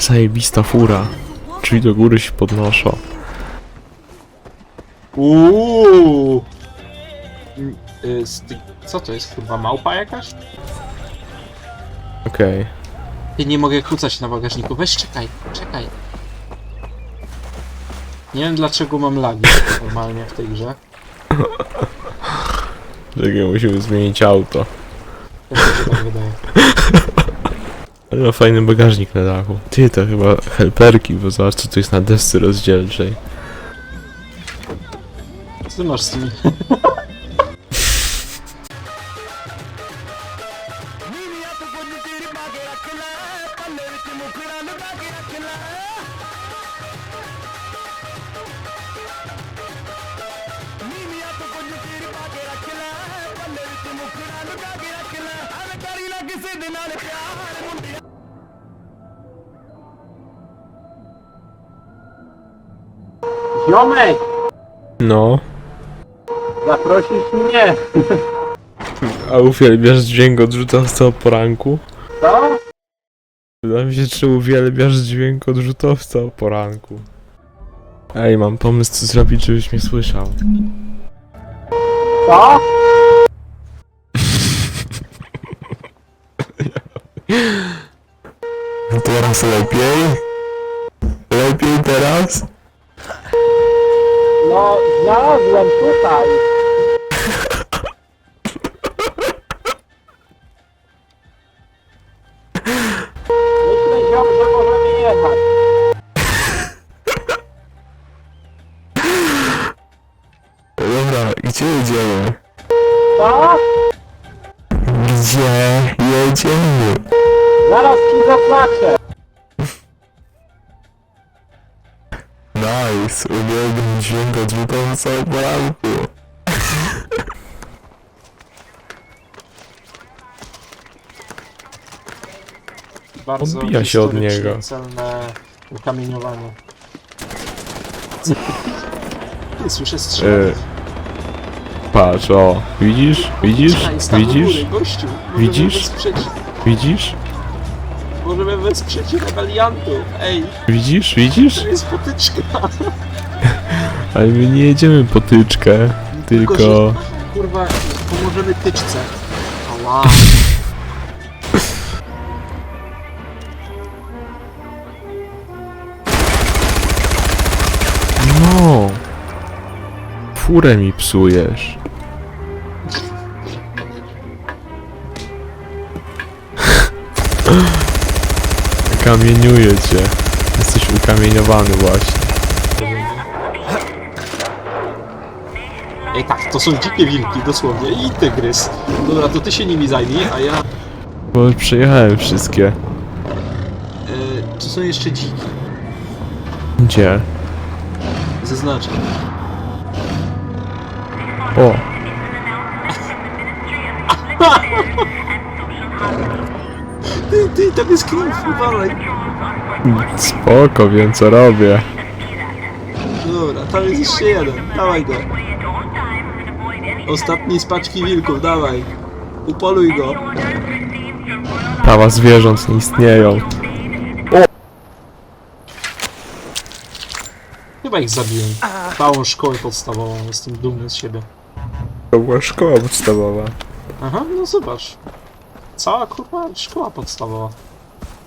Zajebista fura. Drzwi do góry się podnoszą. Uuu. Mm, y, styk- Co to jest kurwa małpa jakaś? Okej. Ty nie mogę kłócać na bagażniku. Weź czekaj, czekaj. Nie wiem dlaczego mam lagi normalnie w tej grze. Czekaj, musimy zmienić auto. Też mi się tak wydaje. Ale ma fajny bagażnik na dachu. Ty, to chyba helperki, bo zobacz co tu jest na desce rozdzielczej. Co ty masz z tymi? Ziomek! No. Zaprosisz mnie! A uwielbiasz dźwięk odrzutowca o poranku? Co? Wydaje mi się, czy uwielbiasz dźwięk odrzutowca o poranku. Ej, mam pomysł co zrobić, żebyś mnie słyszał. Co? No teraz lepiej? Lepiej teraz? Znalazłem tutaj. Myślę, ziom, że możemy jechać. Dobra, gdzie jedziemy? Co? Gdzie jedziemy? Zaraz ci zaplaczę. Nice, uwielbiam dźwięk odrzutowca o poranku. Bardzo Odbija się od niego. celne ukamieniowanie. Nie słyszę strzelania. E, patrz, o, widzisz? Widzisz? Do Widzisz? Góry, gościu. Możemy Widzisz? Widzisz? Możemy wesprzeć rebeliantów. Ej, Widzisz? Widzisz? to jest potyczka. Ale my nie jedziemy potyczkę, tylko... że, kurwa, pomożemy tyczce. Ała. No! Furę mi psujesz. Kamieniuję cię. Jesteś ukamieniowany właśnie. Ej, tak, to są dzikie wilki, dosłownie. I tygrys. Dobra, to ty się nimi zajmij, a ja... Bo już przejechałem wszystkie. E, tu są jeszcze dziki. Gdzie? Zaznaczę. O! Ty, tam jest klif, uważaj. Spoko, wiem co robię. Dobra, tam jest jeszcze jeden. Dawaj go. Ostatni z paczki wilków, dawaj. Upoluj go. Prawa zwierząt nie istnieją. Chyba ich zabiję. Całą szkołę podstawową, jestem dumny z siebie. To była szkoła podstawowa. Aha, no zobacz. Cała kurwa szkoła podstawowa.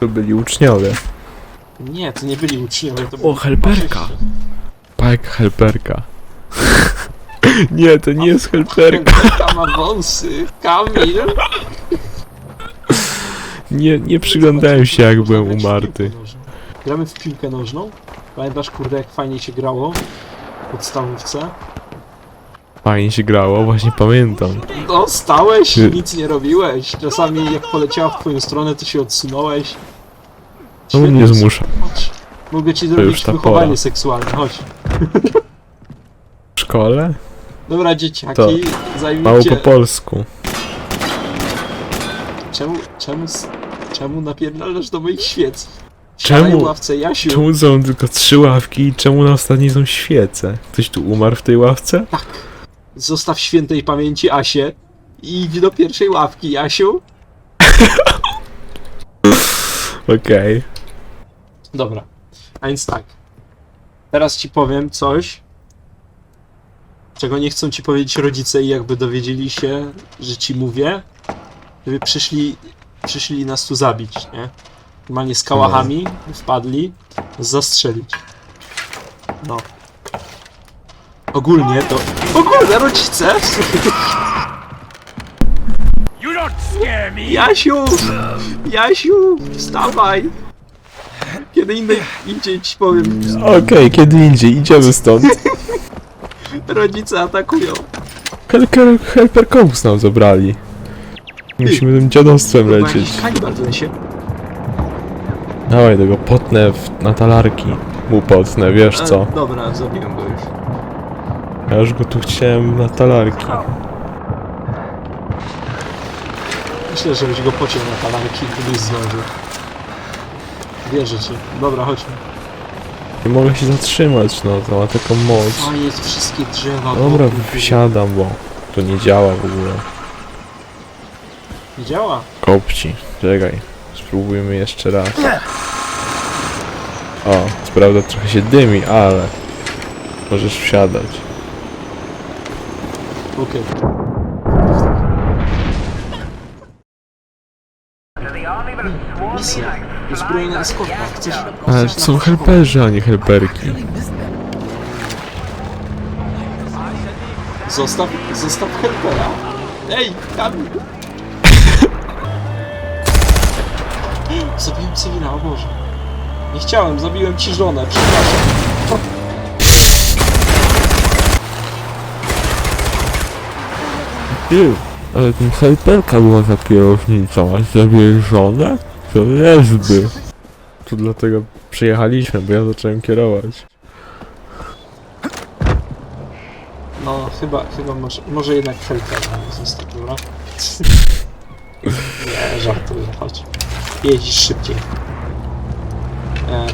To byli uczniowie. Nie, to nie byli uczniowie, to byli helperka. faszyści. Helperka. nie, to nie jest helperka. Helperka ma wąsy. Kamil. Nie, nie przyglądałem się jak byłem umarty. Gramy w piłkę nożną. Pamiętasz kurde jak fajnie się grało? W podstawówce. Fajnie się grało, właśnie pamiętam. No, stałeś, Ty- nic nie robiłeś. Czasami jak poleciała w twoją stronę, to się odsunąłeś. No mnie Świetnie, zmusza. Chodź. Mogę ci już zrobić ta wychowanie pora. seksualne, chodź. W szkole? Dobra, dzieciaki, To Mało zajmijcie... po polsku. Czemu, czemu, s- czemu napierdalasz do moich świec? Czemu? W ławce, Jasiu. Czemu są tylko trzy ławki i czemu na ostatniej są świece? Ktoś tu umarł w tej ławce? Zostaw świętej pamięci Asię i idź do pierwszej ławki, Jasiu. Okej. Dobra. A więc tak. Teraz ci powiem coś, czego nie chcą ci powiedzieć rodzice i jakby dowiedzieli się, że ci mówię, żeby przyszli, przyszli nas tu zabić, nie? Normalnie z kałachami wpadli, zastrzelić. No. Ogólnie to... Ogólnie rodzice! You don't scare me! Jasiu! Jasiu! Wstawaj! Kiedy indziej, indziej ci powiem. Okej, kiedy indziej, idziemy stąd. Rodzice atakują. Helper, helper nam zabrali. Musimy tym dziadostwem Chyba lecieć. jakiś kanibal w lesie. Dawaj tego, potnę w, na talarki. Mu potnę, wiesz co? E, dobra, zabiłem go już. Ja już go tu chciałem na talarki. Myślę, żebyś go pociął na talarki, gdybyś zdążył. Wierzę ci. Dobra, chodźmy. Nie mogę się zatrzymać, no to ma taką moc. A jest wszystkie drzewa. Dobra, wokół. wsiadam, bo to nie działa w ogóle. Nie działa. Kopci, czekaj. Spróbujmy jeszcze raz. O, co prawda trochę się dymi, ale możesz wsiadać. Okej. Misja. Uzbrojona eskorta. Chcesz... Ale to są helperzy, a nie helperki. Zostaw, zostaw helpera. Ej, Kamil! Zabiłem cywila, o Boże. Nie chciałem, zabiłem ci żonę, przepraszam. Ty, ale ten helperka była za kierownicą, a zabiłeś żonę? To lesby. To dlatego przyjechaliśmy, bo ja zacząłem kierować. No, chyba, chyba może, może jednak helper został, dobra? Nie, żartuję, chodź. Jeździsz szybciej. E,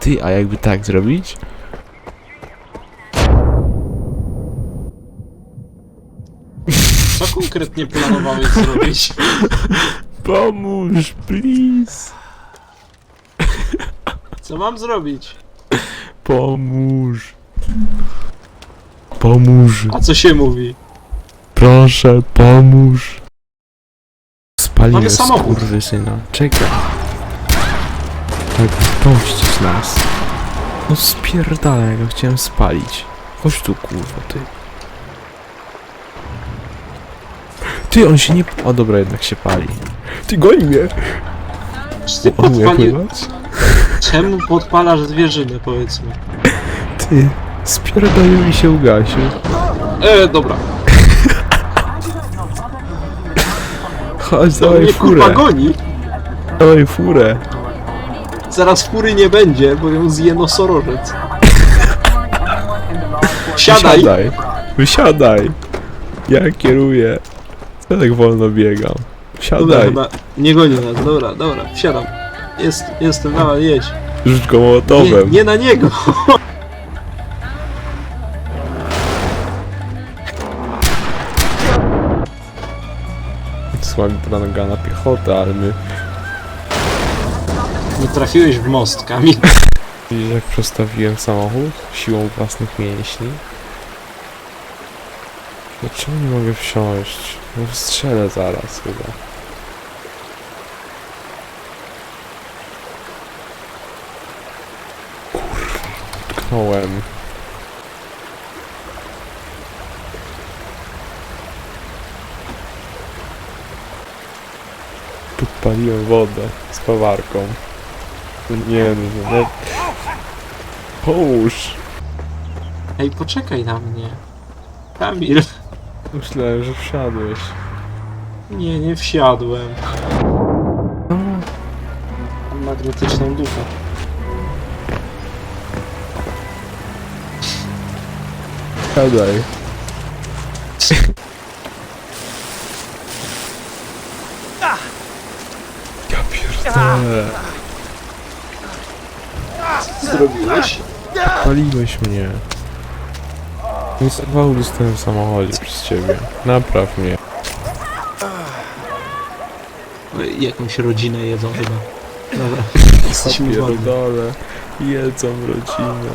Ty, a jakby tak zrobić? co konkretnie planowałeś zrobić? Pomóż, please. Co mam zrobić? Pomóż. Pomóż. A co się mówi? Proszę, pomóż. Spaliłem Mamy samochód. syna. Czekaj. Tak, puścić nas. No spierdalaj, ja go chciałem spalić. Chodź tu, kurwa, ty. Ty, on się nie... O, dobra, jednak się pali. Ty, goni mnie. Czy ty On umie podpali... pływać? Czemu podpalasz zwierzynę, powiedzmy? Ty, spierdolił i się ugasił. E, dobra. Chodź, To dawaj mnie kurwa furę. goni. Dawaj furę. Zaraz fury nie będzie, bo ją zje nosorożec. Siadaj! Wysiadaj. Wysiadaj. Ja kieruję. Tak wolno biegam. Dobra, Siadaj. chyba nie goni nas. Dobra, dobra, wsiadam. Jest, jestem, dawaj, jedź. Rzuć go Nie, mołotowem. nie na niego. Słabi pranaga na piechotę, ale my... Nie trafiłeś w most, Kamil. Widzisz jak przestawiłem samochód? Siłą własnych mięśni. Dlaczego nie mogę wsiąść? No strzelę zaraz chyba. Kurwa, utknąłem. Podpaliłem wodę z pawarką. Nie, no, no. Pomóż! Ej, poczekaj na mnie. Kamil. Myślałem, że wsiadłeś. Nie, nie wsiadłem. Mam magnetyczną dupę. Siadaj. Ja pierdolę. Zrobiłeś? Paliłeś mnie. Zawału dostałem w samochodzie przez ciebie. Napraw mnie. Jakąś rodzinę jedzą chyba. Dobra, jesteśmy wolni. Pierdolę. Jedzą rodzinę.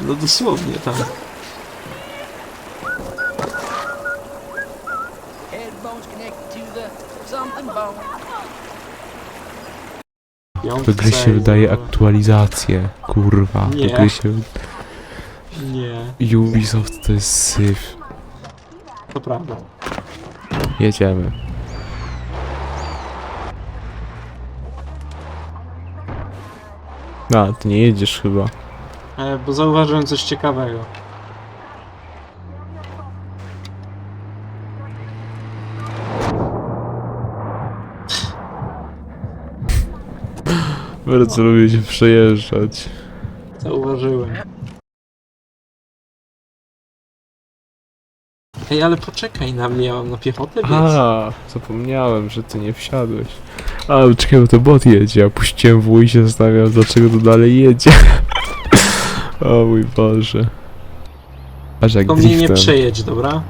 No dosłownie, tak. Do gry się wydaje aktualizację. Kurwa. Nie. Do gry się... Ubisoft to jest syf. to prawda. Jedziemy. A, ty nie jedziesz chyba. E, bo zauważyłem coś ciekawego. Bardzo lubię się przejeżdżać. Zauważyłem. Ej, ale poczekaj na mnie, ja mam na piechotę biec. A, zapomniałem, że ty nie wsiadłeś. A, czekaj, bo to bot jedzie. Ja puściłem w i się zastanawiam, dlaczego to dalej jedzie. o mój Boże. Aż jak Tylko mnie nie driftem. przejedź, dobra?